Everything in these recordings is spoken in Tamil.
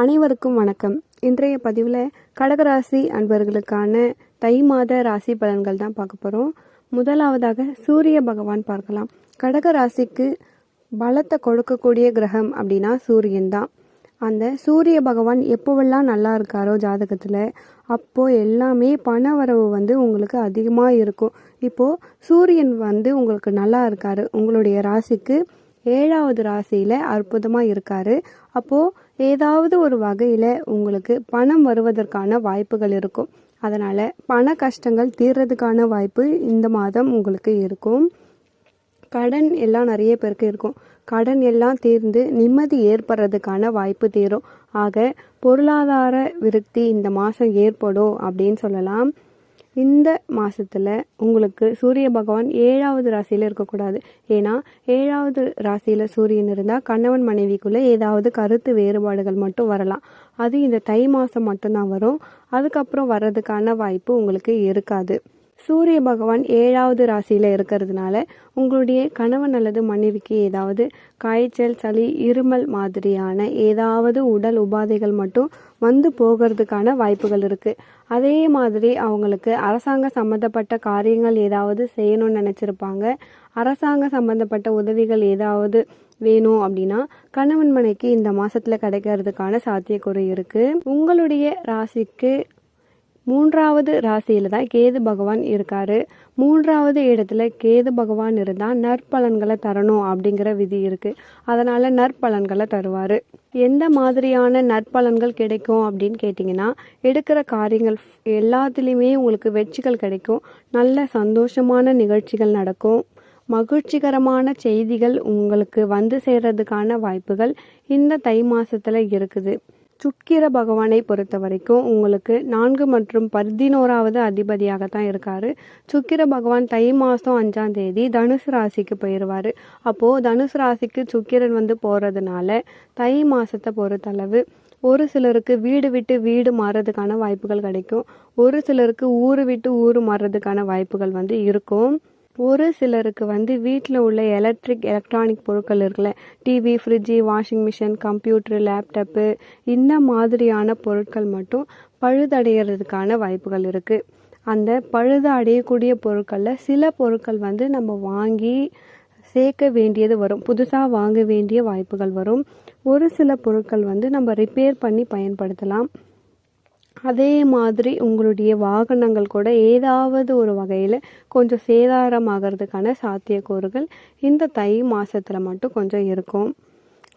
அனைவருக்கும் வணக்கம். இன்றைய பதிவில் கடகராசி அன்பர்களுக்கான தை மாத ராசி பலன்கள் தான் பார்க்க போகிறோம் முதலாவதாக சூரிய பகவான் பார்க்கலாம். கடக ராசிக்கு பலத்தை கொடுக்கக்கூடிய கிரகம் அப்படின்னா சூரியன் தான். அந்த சூரிய பகவான் எப்போவெல்லாம் நல்லா இருக்காரோ ஜாதகத்தில் அப்போது எல்லாமே பண வரவு வந்து உங்களுக்கு அதிகமாக இருக்கும். இப்போது சூரியன் வந்து உங்களுக்கு நல்லா இருக்காரு. உங்களுடைய ராசிக்கு ஏழாவது ராசியில் அற்புதமாக இருக்காரு. அப்போது ஏதாவது ஒரு வகையில் உங்களுக்கு பணம் வருவதற்கான வாய்ப்புகள் இருக்கும். அதனால் பண கஷ்டங்கள் தீர்றதுக்கான வாய்ப்பு இந்த மாதம் உங்களுக்கு இருக்கும். கடன் எல்லாம் நிறைய பேருக்கு இருக்கும். கடன் எல்லாம் தீர்ந்து நிம்மதி ஏற்படுறதுக்கான வாய்ப்பு தீரும். ஆக பொருளாதார விருத்தி இந்த மாதம் ஏற்படும் அப்படின்னு சொல்லலாம். இந்த மாதத்தில் உங்களுக்கு சூரிய பகவான் ஏழாவது ராசியில் இருக்கக்கூடாது. ஏன்னா ஏழாவது ராசியில் சூரியன் இருந்தால் கணவன் மனைவிக்குள்ளே ஏதாவது கருத்து வேறுபாடுகள் மட்டும் வரலாம். அது இந்த தை மாதம் மட்டும்தான் வரும். அதுக்கப்புறம் வர்றதுக்கான வாய்ப்பு உங்களுக்கு இருக்காது. சூரிய பகவான் ஏழாவது ராசியில் இருக்கிறதுனால உங்களுடைய கணவன் அல்லது மனைவிக்கு ஏதாவது காய்ச்சல் சளி இருமல் மாதிரியான ஏதாவது உடல் உபாதைகள் மட்டும் வந்து போகிறதுக்கான வாய்ப்புகள் இருக்குது அதே மாதிரி அவங்களுக்கு அரசாங்க சம்மந்தப்பட்ட காரியங்கள் ஏதாவது செய்யணும்னு நினச்சிருப்பாங்க. அரசாங்க சம்மந்தப்பட்ட உதவிகள் ஏதாவது வேணும் அப்படின்னா கணவன் மனைக்கு இந்த மாசத்துல கிடைக்கிறதுக்கான சாத்தியக்குறை இருக்கு. உங்களுடைய ராசிக்கு மூன்றாவது ராசியில் தான் கேது பகவான் இருக்கார். மூன்றாவது இடத்துல கேது பகவான் இருந்தால் நற்பலன்களை தரணும் அப்படிங்கிற விதி இருக்குது அதனால் நற்பலன்களை தருவார். எந்த மாதிரியான நற்பலன்கள் கிடைக்கும் அப்படின்னு கேட்டிங்கன்னா எடுக்கிற காரியங்கள் எல்லாத்துலேயுமே உங்களுக்கு வெற்றிகள் கிடைக்கும். நல்ல சந்தோஷமான நிகழ்ச்சிகள் நடக்கும். மகிழ்ச்சிகரமான செய்திகள் உங்களுக்கு வந்து சேர்றதுக்கான வாய்ப்புகள் இந்த தை மாதத்தில் இருக்குது. சுக்கிர பகவானை பொறுத்த வரைக்கும் உங்களுக்கு நான்கு மற்றும் பதினோராவது அதிபதியாக தான் இருக்காரு. சுக்கிர பகவான் தை மாதம் அஞ்சாம் தேதி தனுசு ராசிக்கு போயிடுவார் அப்போது தனுசு ராசிக்கு சுக்கிரன் வந்து போகிறதுனால தை மாதத்தை பொறுத்தளவு ஒரு சிலருக்கு வீடு விட்டு வீடு மாறுறதுக்கான வாய்ப்புகள் கிடைக்கும். ஒரு சிலருக்கு ஊர் விட்டு ஊர் மாறுறதுக்கான வாய்ப்புகள் வந்து இருக்கும். ஒரு சிலருக்கு வந்து வீட்டில் உள்ள எலக்ட்ரிக் எலக்ட்ரானிக் பொருட்கள் இருக்குல்ல. TV fridge washing machine computer laptop இந்த மாதிரியான பொருட்கள் மட்டும் பழுதடைகிறதுக்கான வாய்ப்புகள் இருக்குது அந்த பழுது அடையக்கூடிய பொருட்களில் சில பொருட்கள் வந்து நம்ம வாங்கி சேர்க்க வேண்டியது வரும். புதுசாக வாங்க வேண்டிய வாய்ப்புகள் வரும். ஒரு சில பொருட்கள் வந்து நம்ம ரிப்பேர் பண்ணி பயன்படுத்தலாம். அதே மாதிரி உங்களுடைய வாகனங்கள் கூட ஏதாவது ஒரு வகையில் கொஞ்சம் சேதாரமாகிறதுக்கான சாத்தியக்கூறுகள் இந்த தை மாதத்தில் மட்டும் கொஞ்சம் இருக்கும்.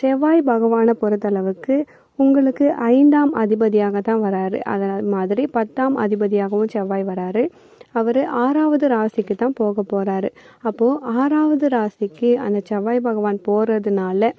செவ்வாய் பகவானை பொறுத்தளவுக்கு உங்களுக்கு ஐந்தாம் அதிபதியாக தான் வராரு. அதே மாதிரி பத்தாம் அதிபதியாகவும் செவ்வாய் வராரு. அவர் ஆறாவது ராசிக்கு தான் போக போகிறாரு அப்போது ஆறாவது ராசிக்கு அந்த செவ்வாய் பகவான் போகிறதுனால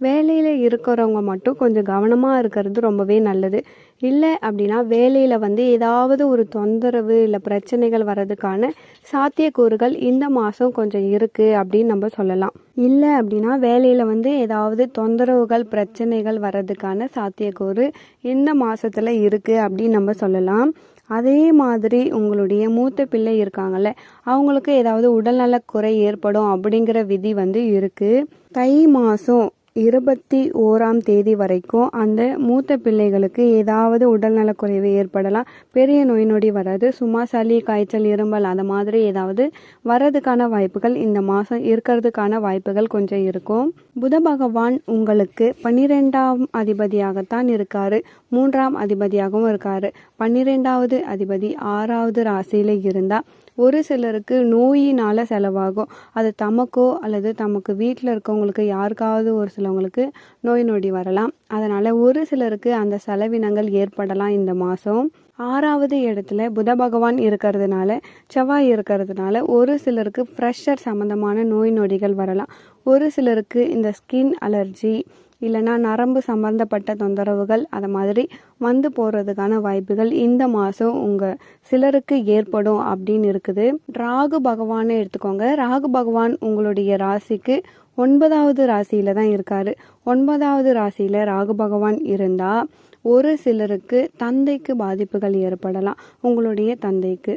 வேலையில் இருக்கிறவங்க மட்டும் கொஞ்சம் கவனமாக இருக்கிறது ரொம்பவே நல்லது. இல்லை அப்படின்னா வேலையில் வந்து ஏதாவது ஒரு தொந்தரவு இல்லை பிரச்சனைகள் வர்றதுக்கான சாத்தியக்கூறுகள் இந்த மாதம் கொஞ்சம் இருக்குது அப்படின்னு நம்ம சொல்லலாம். இல்லை அப்படின்னா வேலையில் வந்து ஏதாவது தொந்தரவுகள் பிரச்சனைகள் வர்றதுக்கான சாத்தியக்கூறு இந்த மாதத்தில் இருக்குது அப்படின்னு நம்ம சொல்லலாம். அதே மாதிரி உங்களுடைய மூத்த பிள்ளை இருக்காங்கல்ல அவங்களுக்கு ஏதாவது உடல்நல குறை ஏற்படும் அப்படிங்கிற விதி வந்து இருக்குது தை மாதம் இருபத்தி ஓராம் தேதி வரைக்கும் அந்த மூத்த பிள்ளைகளுக்கு ஏதாவது உடல்நலக்குறைவு ஏற்படலாம். பெரிய நோய் நொடி வராது. சும்மா சளி காய்ச்சல் இரும்பல் அந்த மாதிரி ஏதாவது வர்றதுக்கான வாய்ப்புகள் இந்த மாதம் இருக்கிறதுக்கான வாய்ப்புகள் கொஞ்சம் இருக்கும். புத பகவான் உங்களுக்கு பன்னிரெண்டாம் அதிபதியாகத்தான் இருக்காரு. மூன்றாம் அதிபதியாகவும் இருக்காரு. பன்னிரெண்டாவது அதிபதி ஆறாவது ராசியில் இருந்தால் ஒரு சிலருக்கு நோயினால் செலவாகும். அது தமக்கோ அல்லது தமக்கு வீட்டில் இருக்கவங்களுக்கு யாருக்காவது ஒரு சிலவங்களுக்கு நோய் நொடி வரலாம். அதனால் ஒரு சிலருக்கு அந்த செலவினங்கள் ஏற்படலாம் இந்த மாதம் ஆறாவது இடத்துல புத பகவான் இருக்கிறதுனால செவ்வாய் இருக்கிறதுனால ஒரு சிலருக்கு ஃப்ரெஷர் சம்மந்தமான நோய் நொடிகள் வரலாம். ஒரு சிலருக்கு இந்த ஸ்கின் அலர்ஜி இல்லைனா நரம்பு சம்மந்தப்பட்ட தொந்தரவுகள் அதை மாதிரி வந்து போகிறதுக்கான வாய்ப்புகள் இந்த மாதம் உங்கள் சிலருக்கு ஏற்படும் அப்படின்னு இருக்குது. ராகு பகவானை எடுத்துக்கோங்க. ராகு பகவான் உங்களுடைய ராசிக்கு ஒன்பதாவது ராசியில் தான் இருக்காரு. ஒன்பதாவது ராசியில் ராகு பகவான் இருந்தால் ஒரு சிலருக்கு தந்தைக்கு பாதிப்புகள் ஏற்படலாம். உங்களுடைய தந்தைக்கு.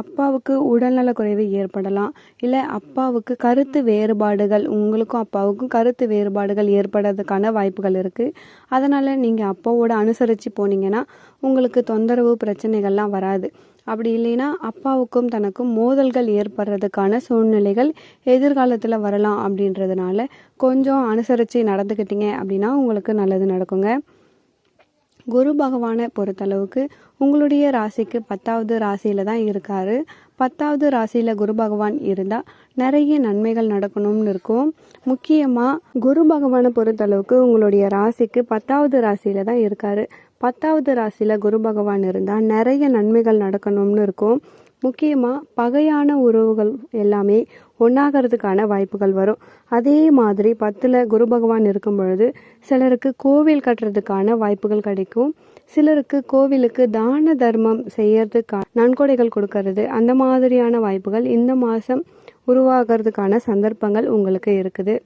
அப்பாவுக்கு உடல்நலக் குறைவு ஏற்படலாம். இல்லை அப்பாவுக்கு கருத்து வேறுபாடுகள் உங்களுக்கும் அப்பாவுக்கும் கருத்து வேறுபாடுகள் ஏற்படுறதுக்கான வாய்ப்புகள் இருக்குது அதனால் நீங்கள் அப்பாவோட அனுசரித்து போனீங்கன்னா உங்களுக்கு தொந்தரவு பிரச்சனைகள்லாம் வராது. அப்படி இல்லைன்னா அப்பாவுக்கும் தனக்கும் மோதல்கள் ஏற்படுறதுக்கான சூழ்நிலைகள் எதிர்காலத்தில் வரலாம் அப்படின்றதுனால கொஞ்சம் அனுசரித்து நடந்துக்கிட்டீங்க அப்படின்னா உங்களுக்கு நல்லது நடக்குங்க. குரு பகவானை பொறுத்தளவுக்கு உங்களுடைய ராசிக்கு பத்தாவது ராசியில தான் இருக்காரு. பத்தாவது ராசியில குரு பகவான் இருந்தால் நிறைய நன்மைகள் நடக்கணும்னு இருக்கும். முக்கியமாக குரு பகவானை பொறுத்தளவுக்கு உங்களுடைய ராசிக்கு பத்தாவது ராசியில தான் இருக்காரு. பத்தாவது ராசியில குரு பகவான் இருந்தால் நிறைய நன்மைகள் நடக்கணும்னு இருக்கும். முக்கியமாக பகையான உறவுகள் எல்லாமே ஒன்றாகிறதுக்கான வாய்ப்புகள் வரும். அதே மாதிரி பத்தில் குரு பகவான் இருக்கும் பொழுது சிலருக்கு கோவில் கட்டுறதுக்கான வாய்ப்புகள் கிடைக்கும். சிலருக்கு கோவிலுக்கு தான தர்மம் செய்யறதுக்கான நன்கொடைகள் கொடுக்கறது அந்த மாதிரியான வாய்ப்புகள் இந்த மாதம் உருவாகிறதுக்கான சந்தர்ப்பங்கள் உங்களுக்கு இருக்குது.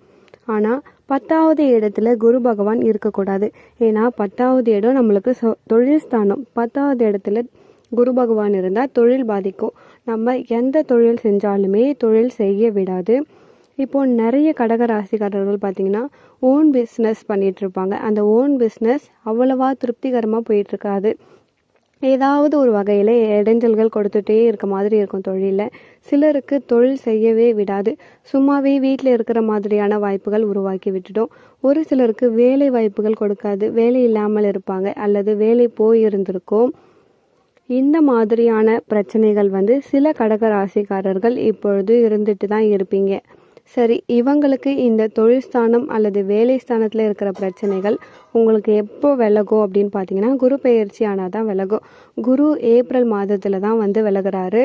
ஆனால் பத்தாவது இடத்துல குரு பகவான் இருக்கக்கூடாது. ஏன்னா பத்தாவது இடம் நம்மளுக்கு சொ- தொழில் ஸ்தானம். பத்தாவது இடத்துல குரு பகவான் இருந்தால் தொழில் பாதிக்கும். நம்ம எந்த தொழில் செஞ்சாலுமே தொழில் செய்ய விடாது. இப்போது நிறைய கடக ராசிக்காரர்கள் பார்த்தீங்கன்னா ஓன் பிஸ்னஸ் பண்ணிகிட்ருப்பாங்க அந்த ஓன் பிஸ்னஸ் அவ்வளவா திருப்திகரமாக போயிட்டுருக்காது ஏதாவது ஒரு வகையில் இடைஞ்சல்கள் கொடுத்துட்டே இருக்க மாதிரி இருக்கும் தொழிலில். சிலருக்கு தொழில் செய்யவே விடாது. சும்மாவே வீட்டில் இருக்கிற மாதிரியான வாய்ப்புகள் உருவாக்கி விட்டுடும். ஒரு சிலருக்கு வேலை வாய்ப்புகள் கொடுக்காது. வேலை இல்லாமல் இருப்பாங்க. அல்லது வேலை போயிருந்திருக்கும். இந்த மாதிரியான பிரச்சனைகள் வந்து சில கடக ராசிக்காரர்கள் இப்பொழுது இருந்துட்டு தான் இருப்பீங்க. சரி இவங்களுக்கு இந்த தொழில் ஸ்தானம் அல்லது வேலை ஸ்தானத்தில் இருக்கிற பிரச்சனைகள் உங்களுக்கு எப்போ விலகும் அப்படின்னு பார்த்தீங்கன்னா குரு பெயர்ச்சி ஆனால் தான் விலகும். குரு ஏப்ரல் மாதத்தில் தான் வந்து விலகுறாரு.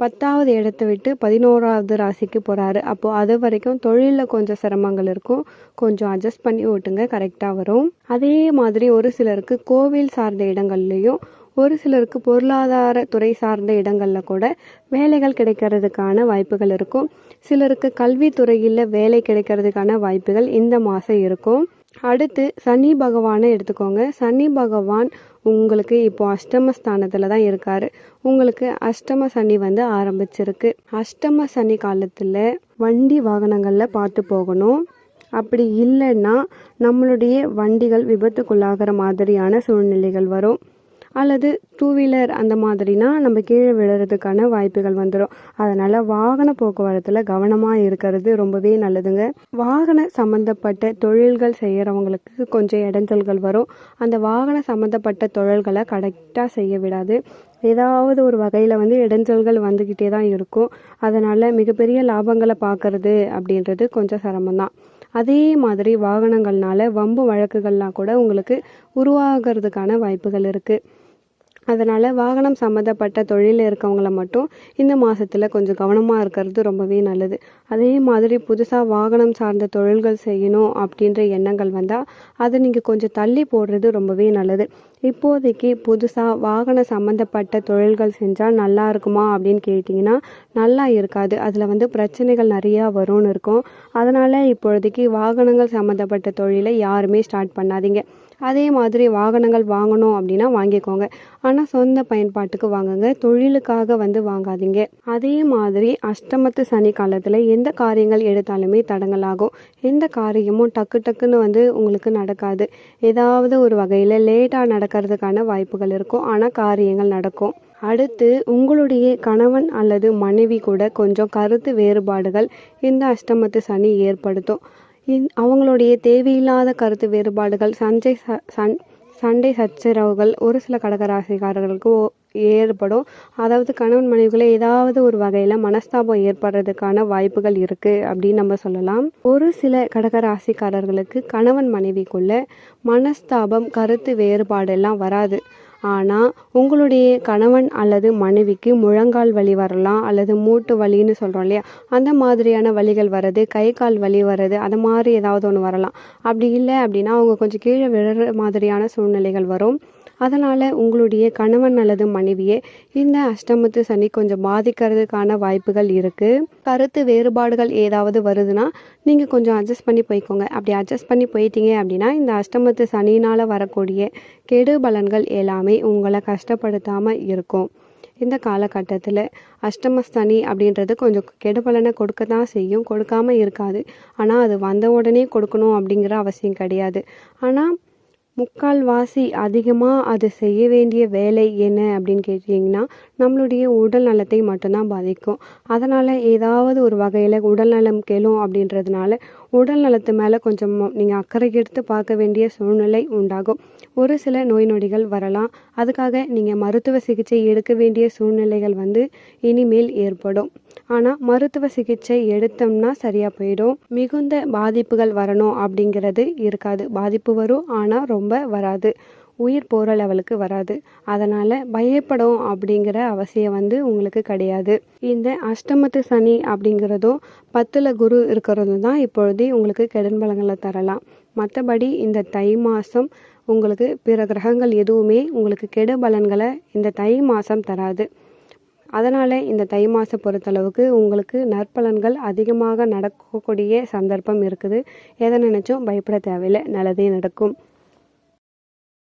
பத்தாவது இடத்த விட்டு பதினோராவது ராசிக்கு போகிறாரு அப்போது அது வரைக்கும் தொழிலில் கொஞ்சம் சிரமங்கள் இருக்கும். கொஞ்சம் அட்ஜஸ்ட் பண்ணி ஓட்டுங்க கரெக்டாக வரும். அதே மாதிரி ஒரு சிலருக்கு கோவில் சார்ந்த இடங்கள்லேயும் ஒரு சிலருக்கு பொருளாதார துறை சார்ந்த இடங்களில் கூட வேலைகள் கிடைக்கிறதுக்கான வாய்ப்புகள் இருக்கும். சிலருக்கு கல்வித்துறையில் வேலை கிடைக்கிறதுக்கான வாய்ப்புகள் இந்த மாதம் இருக்கும். அடுத்து சனி பகவானை எடுத்துக்கோங்க. சனி பகவான் உங்களுக்கு இப்போ அஷ்டம ஸ்தானத்தில் தான் இருக்காரு. உங்களுக்கு அஷ்டம சனி வந்து ஆரம்பிச்சிருக்கு. அஷ்டம சனி காலத்தில் வண்டி வாகனங்களில் பார்த்து போகணும். அப்படி இல்லைன்னா நம்மளுடைய வண்டிகள் விபத்துக்குள்ளாகிற மாதிரியான சூழ்நிலைகள் வரும். அல்லது டூ வீலர் அந்த மாதிரினா நம்ம கீழே விழுறதுக்கான வாய்ப்புகள் வந்துடும் அதனால் வாகன போக்குவரத்தில் கவனமாக இருக்கிறது ரொம்பவே நல்லதுங்க. வாகன சம்மந்தப்பட்ட தொழில்கள் செய்கிறவங்களுக்கு கொஞ்சம் இடைஞ்சல்கள் வரும். அந்த வாகன சம்மந்தப்பட்ட தொழில்களை கரெக்டாக செய்ய விடாது. ஏதாவது ஒரு வகையில் வந்து இடைஞ்சல்கள் வந்துக்கிட்டே தான் இருக்கும். அதனால் மிகப்பெரிய லாபங்களை பார்க்கறது அப்படின்றது கொஞ்சம் சிரமம்தான். அதே மாதிரி வாகனங்கள்னால வம்பு வழக்குகள்லாம் கூட உங்களுக்கு உருவாகிறதுக்கான வாய்ப்புகள் இருக்குது அதனால் வாகனம் சம்மந்தப்பட்ட தொழிலில் இருக்கவங்கள மட்டும் இந்த மாதத்தில் கொஞ்சம் கவனமாக இருக்கிறது ரொம்பவே நல்லது. அதே மாதிரி புதுசாக வாகனம் சார்ந்த தொழில்கள் செய்யணும் அப்படின்ற எண்ணங்கள் வந்தால் அதை நீங்கள் கொஞ்சம் தள்ளி போடுறது ரொம்பவே நல்லது. இப்போதைக்கு புதுசாக வாகன சம்மந்தப்பட்ட தொழில்கள் செஞ்சால் நல்லா இருக்குமா அப்படின்னு கேட்டிங்கன்னா நல்லா இருக்காது. அதில் வந்து பிரச்சனைகள் நிறையா வரும்னு இருக்கும். அதனால் இப்பொழுதைக்கு வாகனங்கள் சம்மந்தப்பட்ட தொழிலை யாருமே ஸ்டார்ட் பண்ணாதீங்க. அதே மாதிரி வாகனங்கள் வாங்கணும் அப்படின்னா வாங்கிக்கோங்க. ஆனால் சொந்த பயன்பாட்டுக்கு வாங்குங்க. தொழிலுக்காக வந்து வாங்காதீங்க. அதே மாதிரி அஷ்டமத்து சனி காலத்தில் எந்த காரியங்கள் எடுத்தாலுமே தடங்கலாகும். எந்த காரியமும் டக்கு டக்குன்னு வந்து உங்களுக்கு நடக்காது. ஏதாவது ஒரு வகையில் லேட்டாக நடக்கிறதுக்கான வாய்ப்புகள் இருக்கும். ஆனால் காரியங்கள் நடக்கும். அடுத்து உங்களுடைய கணவன் அல்லது மனைவி கூட கொஞ்சம் கருத்து வேறுபாடுகள் இந்த அஷ்டமத்து சனி ஏற்படுத்தும். அவங்களுடைய தேவையில்லாத கருத்து வேறுபாடுகள் சஞ்சை ச- சண் சண்டை சச்சரவுகள் ஒரு சில கடகராசிக்காரர்களுக்கு ஓ- ஏற்படும். அதாவது கணவன் மனைவிகளை ஏதாவது ஒரு வகையில் மனஸ்தாபம் ஏற்படுறதுக்கான வாய்ப்புகள் இருக்குது அப்படின்னு நம்ம சொல்லலாம். ஒரு சில கடகராசிக்காரர்களுக்கு கணவன் மனைவிக்குள்ள மனஸ்தாபம் கருத்து வேறுபாடு எல்லாம் வராது. ஆனால் உங்களுடைய கணவன் அல்லது மனைவிக்கு முழங்கால் வலி வரலாம் அல்லது மூட்டு வலின்னு சொல்கிறோம் இல்லையா? அந்த மாதிரியான வலிகள் வர்றது கை கால் வலி வர்றது அது மாதிரி ஏதாவது ஒன்று வரலாம். அப்படி இல்லை அப்படின்னா அவங்க கொஞ்சம் கீழே விழுற மாதிரியான சூழ்நிலைகள் வரும். அதனால் உங்களுடைய கணவன் அல்லது மனைவியை இந்த அஷ்டமத்து சனி கொஞ்சம் பாதிக்கிறதுக்கான வாய்ப்புகள் இருக்குது கருத்து வேறுபாடுகள் ஏதாவது வருதுன்னா நீங்கள் கொஞ்சம் அட்ஜஸ்ட் பண்ணி போய்க்கோங்க. அப்படி அட்ஜஸ்ட் பண்ணி போயிட்டீங்க அப்படின்னா இந்த அஷ்டமத்து சனினால் வரக்கூடிய கெடு பலன்கள் எல்லாமே உங்களை கஷ்டப்படுத்தாமல் இருக்கும். இந்த காலகட்டத்தில் அஷ்டமஸ்தனி அப்படின்றது கொஞ்சம் கெடுபலனை கொடுக்க தான் செய்யும். கொடுக்காம இருக்காது. ஆனால் அது வந்த உடனே கொடுக்கணும் அப்படிங்கிற அவசியம் கிடையாது. ஆனால் முக்கால்வாசி அதிகமாக அது செய்ய வேண்டிய வேலை என்ன அப்படின்னு கேட்டிங்கன்னா நம்மளுடைய உடல் நலத்தை மட்டும்தான் பாதிக்கும். அதனால் ஏதாவது ஒரு வகையில் உடல் நலம் கெடும் அப்படின்றதுனால உடல் நலத்து மேலே கொஞ்சம் நீங்கள் அக்கறை எடுத்து பார்க்க வேண்டிய சூழ்நிலை உண்டாகும். ஒரு சில நோய் நொடிகள் வரலாம். அதுக்காக நீங்கள் மருத்துவ சிகிச்சை எடுக்க வேண்டிய சூழ்நிலைகள் வந்து இனிமேல் ஏற்படும். ஆனால் மருத்துவ சிகிச்சை எடுத்தோம்னா சரியாக போயிடும். மிகுந்த பாதிப்புகள் வரணும் அப்படிங்கிறது இருக்காது. பாதிப்பு வரும் ஆனால் ரொம்ப வராது. உயிர் போகிற லெவலுக்கு வராது. அதனால் பயப்படும் அப்படிங்கிற அவசியம் வந்து உங்களுக்கு கிடையாது. இந்த அஷ்டமத்து சனி அப்படிங்கிறதும் பத்தில் குரு இருக்கிறதும் தான் இப்பொழுதே உங்களுக்கு கெடன் பலங்களை தரலாம். மற்றபடி இந்த தை மாதம் உங்களுக்கு பிற கிரகங்கள் எதுவுமே உங்களுக்கு கெடு பலன்களை இந்த தை மாதம் தராது. அதனால் இந்த தை மாதம் பொறுத்தளவுக்கு உங்களுக்கு நற்பலன்கள் அதிகமாக நடக்கக்கூடிய சந்தர்ப்பம் இருக்குது. எதை நினச்சும் பயப்பட தேவையில்லை. நல்லதே நடக்கும்.